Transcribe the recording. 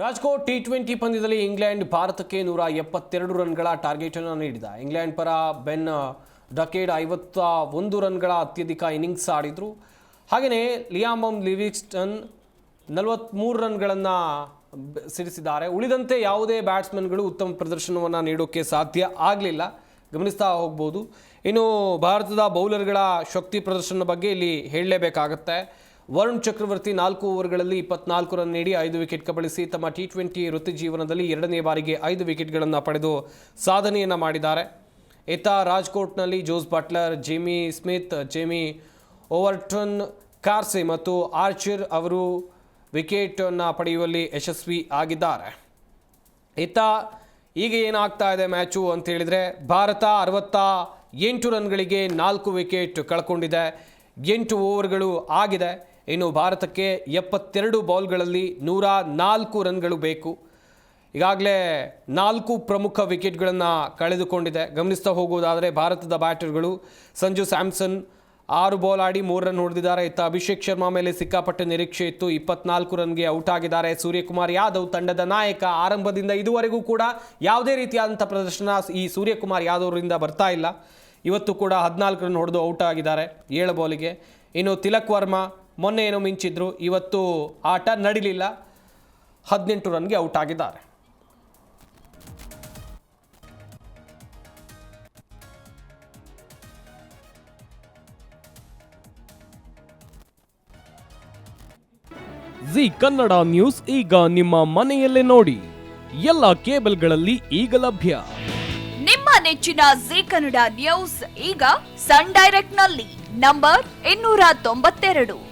Rajkot T twenty ಪಂದ್ಯದಲ್ಲಿ England ಭಾರತಕ್ಕೆ ನೂರ ಎಪ್ಪತ್ತೆರಡು ರನ್ಗಳ ಟಾರ್ಗೆಟ್ ಅನ್ನು ನೀಡಿದ. ಇಂಗ್ಲೆಂಡ್ ಪರ ಬೆನ್ ಡಕೇಡ್ ಐವತ್ತ ಒಂದು ರನ್ಗಳ ಅತ್ಯಧಿಕ ಇನ್ನಿಂಗ್ಸ್ ಆಡಿದ್ರು. ಹಾಗೆಯೇ ಲಿಯಾಮಮ್ ಲಿವಿಕ್ಸ್ಟನ್ ನಲವತ್ತ್ಮೂರು ರನ್ಗಳನ್ನು ಸಿಡಿಸಿದ್ದಾರೆ. ಉಳಿದಂತೆ ಯಾವುದೇ ಬ್ಯಾಟ್ಸ್ಮನ್ಗಳು ಉತ್ತಮ ಪ್ರದರ್ಶನವನ್ನು ನೀಡೋಕ್ಕೆ ಸಾಧ್ಯ ಆಗಲಿಲ್ಲ. ಗಮನಿಸ್ತಾ ಹೋಗ್ಬೋದು. ಇನ್ನು ಭಾರತದ ಬೌಲರ್ಗಳ ಶಕ್ತಿ ಪ್ರದರ್ಶನದ ಬಗ್ಗೆ ಇಲ್ಲಿ ಹೇಳಲೇಬೇಕಾಗತ್ತೆ. ವರುಣ್ ಚಕ್ರವರ್ತಿ ನಾಲ್ಕು ಓವರ್ಗಳಲ್ಲಿ ಇಪ್ಪತ್ನಾಲ್ಕು ರನ್ ನೀಡಿ ಐದು ವಿಕೆಟ್ ಕಬಳಿಸಿ ತಮ್ಮ ಟಿ ಟ್ವೆಂಟಿ ವೃತ್ತಿ ಜೀವನದಲ್ಲಿ ಎರಡನೇ ಬಾರಿಗೆ ಐದು ವಿಕೆಟ್ಗಳನ್ನು ಪಡೆದು ಸಾಧನೆಯನ್ನು ಮಾಡಿದ್ದಾರೆ. ಇತ್ತ ರಾಜ್ಕೋಟ್ನಲ್ಲಿ Jos Buttler, Jamie Smith, Jamie Overton, Carse ಮತ್ತು ಆರ್ಚರ್ ಅವರು ವಿಕೆಟನ್ನು ಪಡೆಯುವಲ್ಲಿ ಯಶಸ್ವಿ ಆಗಿದ್ದಾರೆ. ಇತ್ತ ಈಗ ಏನಾಗ್ತಾ ಇದೆ ಮ್ಯಾಚು ಅಂತ ಹೇಳಿದರೆ ಭಾರತ ಅರವತ್ತ ಎಂಟು ರನ್ಗಳಿಗೆ ನಾಲ್ಕು ವಿಕೆಟ್ ಕಳ್ಕೊಂಡಿದೆ. ಎಂಟು ಓವರ್ಗಳು ಆಗಿದೆ. ಇನ್ನು ಭಾರತಕ್ಕೆ ಎಪ್ಪತ್ತೆರಡು ಬಾಲ್ಗಳಲ್ಲಿ ನೂರ ನಾಲ್ಕು ರನ್ಗಳು ಬೇಕು. ಈಗಾಗಲೇ ನಾಲ್ಕು ಪ್ರಮುಖ ವಿಕೆಟ್ಗಳನ್ನು ಕಳೆದುಕೊಂಡಿದೆ. ಗಮನಿಸ್ತಾ ಹೋಗುವುದಾದರೆ ಭಾರತದ ಬ್ಯಾಟರ್ಗಳು ಸಂಜು ಸ್ಯಾಮ್ಸನ್ ಆರು ಬಾಲ್ ಆಡಿ ಮೂರು ರನ್ ಹೊಡೆದಿದ್ದಾರೆ. ಇತ್ತ ಅಭಿಷೇಕ್ ಶರ್ಮಾ ಮೇಲೆ ಸಿಕ್ಕಾಪಟ್ಟೆ ನಿರೀಕ್ಷೆ ಇತ್ತು. ಇಪ್ಪತ್ನಾಲ್ಕು ರನ್ಗೆ ಔಟ್ ಆಗಿದ್ದಾರೆ ಸೂರ್ಯಕುಮಾರ್ ಯಾದವ್ ತಂಡದ ನಾಯಕ. ಆರಂಭದಿಂದ ಇದುವರೆಗೂ ಕೂಡ ಯಾವುದೇ ರೀತಿಯಾದಂಥ ಪ್ರದರ್ಶನ ಈ ಸೂರ್ಯಕುಮಾರ್ ಯಾದವ್ರಿಂದ ಬರ್ತಾ ಇಲ್ಲ. ಇವತ್ತು ಕೂಡ ಹದಿನಾಲ್ಕು ರನ್ ಹೊಡೆದು ಔಟ್ ಆಗಿದ್ದಾರೆ ಏಳು ಬಾಲಿಗೆ. ಇನ್ನು ತಿಲಕ್ ವರ್ಮಾ ಮೊನ್ನೆ ಏನೋ ಮಿಂಚಿದ್ರು ಇವತ್ತು ಆಟ ನಡೀಲಿಲ್ಲ. ಹದಿನೆಂಟು ರನ್ಗೆ ಔಟ್ ಆಗಿದ್ದಾರೆ. ಜಿ ಕನ್ನಡ ನ್ಯೂಸ್ ಈಗ ನಿಮ್ಮ ಮನೆಯಲ್ಲೇ ನೋಡಿ. ಎಲ್ಲ ಕೇಬಲ್ಗಳಲ್ಲಿ ಈಗ ಲಭ್ಯ. ನಿಮ್ಮ ನೆಚ್ಚಿನ ಜಿ ಕನ್ನಡ ನ್ಯೂಸ್ ಈಗ ಸನ್ ಡೈರೆಕ್ಟ್ನಲ್ಲಿ ನಂಬರ್ ಇನ್ನೂರ ತೊಂಬತ್ತೆರಡು.